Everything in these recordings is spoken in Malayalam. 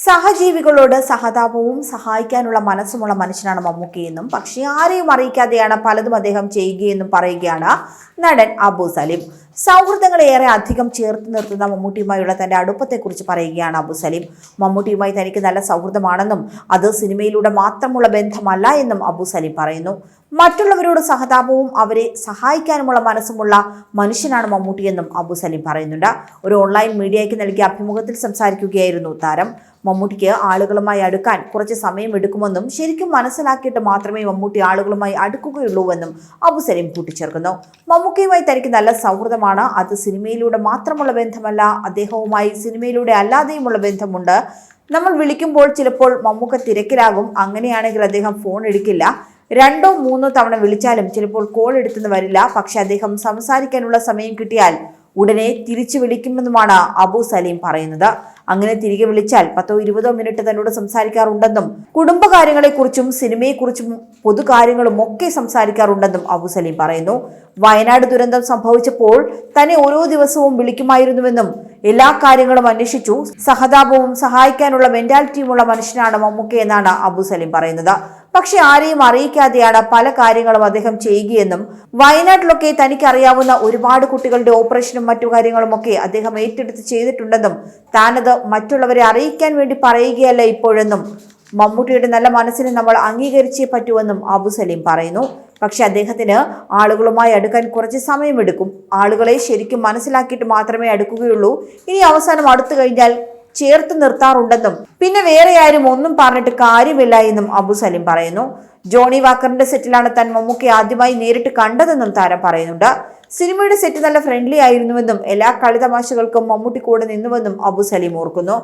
സഹജീവികളോട് സഹതാപവും സഹായിക്കാനുള്ള മനസ്സുമുള്ള മനുഷ്യനാണ് മമ്മൂക്കിയെന്നും പക്ഷേ ആരെയും അറിയിക്കാതെയാണ് പലതും അദ്ദേഹം ചെയ്യുകയെന്നും പറയുകയാണ് നടൻ അബു സലീം. സൗഹൃദങ്ങളെ ഏറെ അധികം ചേർത്ത് നിർത്തുന്ന മമ്മൂട്ടിയുമായുള്ള തന്റെ അടുപ്പത്തെക്കുറിച്ച് പറയുകയാണ് അബു സലീം. മമ്മൂട്ടിയുമായി തനിക്ക് നല്ല സൗഹൃദമാണെന്നും അത് സിനിമയിലൂടെ മാത്രമുള്ള ബന്ധമല്ല എന്നും അബു സലീം പറയുന്നു. മറ്റുള്ളവരോട് സഹതാപവും അവരെ സഹായിക്കാനുമുള്ള മനസ്സുമുള്ള മനുഷ്യനാണ് മമ്മൂട്ടിയെന്നും അബു സലീം പറയുന്നുണ്ട്. ഒരു ഓൺലൈൻ മീഡിയയ്ക്ക് നൽകിയ അഭിമുഖത്തിൽ സംസാരിക്കുകയായിരുന്നു താരം. മമ്മൂട്ടിക്ക് ആളുകളുമായി അടുക്കാൻ കുറച്ച് സമയം എടുക്കുമെന്നും ശരിക്കും മനസ്സിലാക്കിയിട്ട് മാത്രമേ മമ്മൂട്ടി ആളുകളുമായി അടുക്കുകയുള്ളൂവെന്നും അബു സലീം കൂട്ടിച്ചേർക്കുന്നു. മമ്മൂക്കയുമായി തനിക്ക് നല്ല സൗഹൃദമാണ്. അത് സിനിമയിലൂടെ മാത്രമുള്ള ബന്ധമല്ല അദ്ദേഹവുമായി സിനിമയിലൂടെ അല്ലാതെയുമുള്ള ബന്ധമുണ്ട്. നമ്മൾ വിളിക്കുമ്പോൾ ചിലപ്പോൾ മമ്മൂക്ക തിരക്കിലാകും. അങ്ങനെയാണെങ്കിൽ അദ്ദേഹം ഫോൺ എടുക്കില്ല. രണ്ടോ മൂന്നോ തവണ വിളിച്ചാലും ചിലപ്പോൾ കോൾ എടുത്തെന്ന് വരില്ല. പക്ഷെ അദ്ദേഹം സംസാരിക്കാനുള്ള സമയം കിട്ടിയാൽ ഉടനെ തിരിച്ചു വിളിക്കുമെന്നുമാണ് അബു സലീം പറയുന്നത്. അങ്ങനെ തിരികെ വിളിച്ചാൽ പത്തോ ഇരുപതോ മിനിറ്റ് തന്നോട് സംസാരിക്കാറുണ്ടെന്നും കുടുംബകാര്യങ്ങളെക്കുറിച്ചും സിനിമയെക്കുറിച്ചും പൊതുകാര്യങ്ങളും ഒക്കെ സംസാരിക്കാറുണ്ടെന്നും അബു സലീം പറയുന്നു. വയനാട് ദുരന്തം സംഭവിച്ചപ്പോൾ തന്നെ ഓരോ ദിവസവും വിളിക്കുമായിരുന്നുവെന്നും എല്ലാ കാര്യങ്ങളും അന്വേഷിച്ചു. സഹതാപവും സഹായിക്കാനുള്ള മെന്റാലിറ്റിയുമുള്ള മനുഷ്യനാണ് മമ്മൂക്ക എന്നാണ് അബു സലീം പറയുന്നത്. പക്ഷെ ആരെയും അറിയിക്കാതെയാണ് പല കാര്യങ്ങളും അദ്ദേഹം ചെയ്യുകയെന്നും വയനാട്ടിലൊക്കെ തനിക്ക് അറിയാവുന്ന ഒരുപാട് കുട്ടികളുടെ ഓപ്പറേഷനും മറ്റു കാര്യങ്ങളും ഒക്കെ അദ്ദേഹം ഏറ്റെടുത്ത് ചെയ്തിട്ടുണ്ടെന്നും താനത് മറ്റുള്ളവരെ അറിയിക്കാൻ വേണ്ടി പറയുകയല്ല ഇപ്പോഴെന്നും മമ്മൂട്ടിയുടെ നല്ല മനസ്സിനെ നമ്മൾ അംഗീകരിച്ചേ പറ്റുമെന്നും അബു സലീം പറയുന്നു. പക്ഷെ അദ്ദേഹത്തിന് ആളുകളുമായി അടുക്കാൻ കുറച്ച് സമയമെടുക്കും. ആളുകളെ ശരിക്കും മനസ്സിലാക്കിയിട്ട് മാത്രമേ അടുക്കുകയുള്ളൂ. ഇനി അവസാനം അടുത്തു കഴിഞ്ഞാൽ ചേർത്ത് നിർത്താറുണ്ടെന്നും പിന്നെ വേറെ ആരും ഒന്നും പറഞ്ഞിട്ട് കാര്യമില്ല എന്നും അബു സലീം പറയുന്നു. ജോണി വാക്കറിന്റെ സെറ്റിലാണ് താൻ മമ്മൂക്കി ആദ്യമായി നേരിട്ട് കണ്ടതെന്നും താരം പറയുന്നുണ്ട്. സിനിമയുടെ സെറ്റ് നല്ല ഫ്രണ്ട്ലി ആയിരുന്നുവെന്നും എല്ലാ കളിതമാശകൾക്കും മമ്മൂട്ടി കൂടെ നിന്നുവെന്നും അബു സലീം ഓർക്കുന്നു.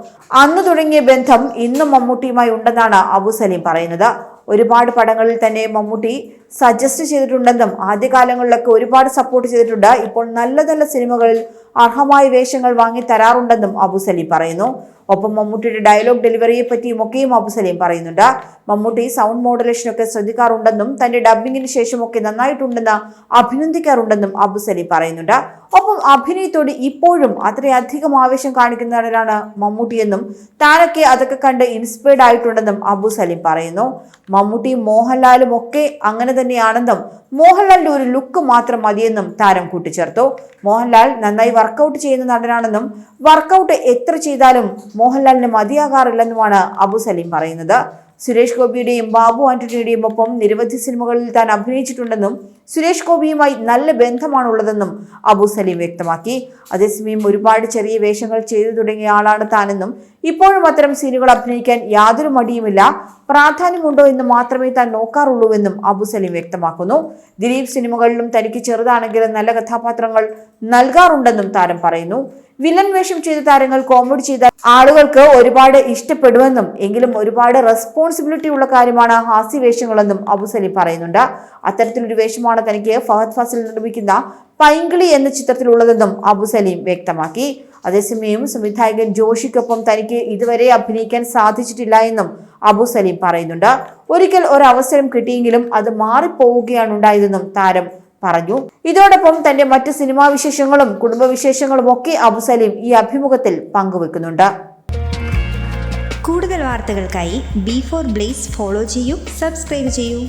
അന്ന് തുടങ്ങിയ ബന്ധം ഇന്നും മമ്മൂട്ടിയുമായി ഉണ്ടെന്നാണ് അബു സലീം പറയുന്നത്. ഒരുപാട് പടങ്ങളിൽ തന്നെ മമ്മൂട്ടി സജസ്റ്റ് ചെയ്തിട്ടുണ്ടെന്നും ആദ്യകാലങ്ങളിലൊക്കെ ഒരുപാട് സപ്പോർട്ട് ചെയ്തിട്ടുണ്ട്. ഇപ്പോൾ നല്ല നല്ല സിനിമകളിൽ അർഹമായ വേഷങ്ങൾ വാങ്ങി തരാറുണ്ടെന്നും അബു സലീം പറയുന്നു. ഒപ്പം മമ്മൂട്ടിയുടെ ഡയലോഗ് ഡെലിവറിയെ പറ്റിയും ഒക്കെയും അബു സലീം പറയുന്നുണ്ട്. മമ്മൂട്ടി സൗണ്ട് മോഡുലേഷനൊക്കെ ശ്രദ്ധിക്കാറുണ്ടെന്നും തന്റെ ഡബ്ബിങ്ങിന് ശേഷമൊക്കെ നന്നായിട്ടുണ്ടെന്ന് അഭിനന്ദിക്കാറുണ്ടെന്നും അബു സലീം പറയുന്നുണ്ട്. ഒപ്പം അഭിനയത്തോട് ഇപ്പോഴും അത്രയധികം ആവേശം കാണിക്കുന്ന കാണിക്കുന്നവരാണ് മമ്മൂട്ടിയെന്നും താനൊക്കെ അതൊക്കെ കണ്ട് ഇൻസ്പയർഡ് ആയിട്ടുണ്ടെന്നും അബു സലീം പറയുന്നു. മമ്മൂട്ടി മോഹൻലാലും ഒക്കെ അങ്ങനെ തന്നെയാണെന്നും മോഹൻലാലിന്റെ ഒരു ലുക്ക് മാത്രം മതിയെന്നും താരം കൂട്ടിച്ചേർത്തു. മോഹൻലാൽ നന്നായി വർക്കൗട്ട് ചെയ്യുന്ന നടനാണെന്നും വർക്കൗട്ട് എത്ര ചെയ്താലും മോഹൻലാലിന് മതിയാകാറില്ലെന്നുമാണ് അബു സലീം പറയുന്നത്. സുരേഷ് ഗോപിയുടെയും ബാബു ആന്റണിയുടെയും ഒപ്പം നിരവധി സിനിമകളിൽ താൻ അഭിനയിച്ചിട്ടുണ്ടെന്നും സുരേഷ് ഗോപിയുമായി നല്ല ബന്ധമാണുള്ളതെന്നും അബു സലീം വ്യക്തമാക്കി. അതേസമയം ഒരുപാട് ചെറിയ വേഷങ്ങൾ ചെയ്തു തുടങ്ങിയ ആളാണ് താനെന്നും ഇപ്പോഴും അത്തരം സീനുകൾ അഭിനയിക്കാൻ യാതൊരു മടിയുമില്ല. പ്രാധാന്യമുണ്ടോ എന്ന് മാത്രമേ താൻ നോക്കാറുള്ളൂവെന്നും അബു സലീം വ്യക്തമാക്കുന്നു. ദിലീപ് സിനിമകളിലും തനിക്ക് ചെറുതാണെങ്കിലും നല്ല കഥാപാത്രങ്ങൾ നൽകാറുണ്ടെന്നും താരം പറയുന്നു. വില്ലൻ വേഷം ചെയ്ത താരങ്ങൾ കോമഡി ചെയ്ത ആളുകൾക്ക് ഒരുപാട് ഇഷ്ടപ്പെടുമെന്നും എങ്കിലും ഒരുപാട് റെസ്പോൺസിബിലിറ്റി ഉള്ള കാര്യമാണ് ഹാസ്യ വേഷങ്ങളെന്നും അബു സലീം പറയുന്നുണ്ട്. അത്തരത്തിലൊരു വേഷമാണ് തനിക്ക് ഫഹദ് ഫാസിൽ നിർമ്മിക്കുന്ന പൈങ്കിളി എന്ന ചിത്രത്തിലുള്ളതെന്നും അബു സലീം വ്യക്തമാക്കി. അതേസമയം സംവിധായകൻ ജോഷിക്കൊപ്പം തനിക്ക് ഇതുവരെ അഭിനയിക്കാൻ സാധിച്ചിട്ടില്ല എന്നും അബു സലീം പറയുന്നുണ്ട്. ഒരിക്കൽ ഒരവസരം കിട്ടിയെങ്കിലും അത് മാറിപ്പോവുകയാണ് ഉണ്ടായതെന്നും താരം പറഞ്ഞു. ഇതോടൊപ്പം തന്റെ മറ്റ് സിനിമാ വിശേഷങ്ങളും കുടുംബവിശേഷങ്ങളും ഒക്കെ അബു സലീം ഈ അഭിമുഖത്തിൽ പങ്കുവെക്കുന്നുണ്ട്. കൂടുതൽ വാർത്തകൾക്കായി ബി ഫോർ ബ്ലേസ് ഫോളോ ചെയ്യൂ സബ്സ്ക്രൈബ് ചെയ്യൂ.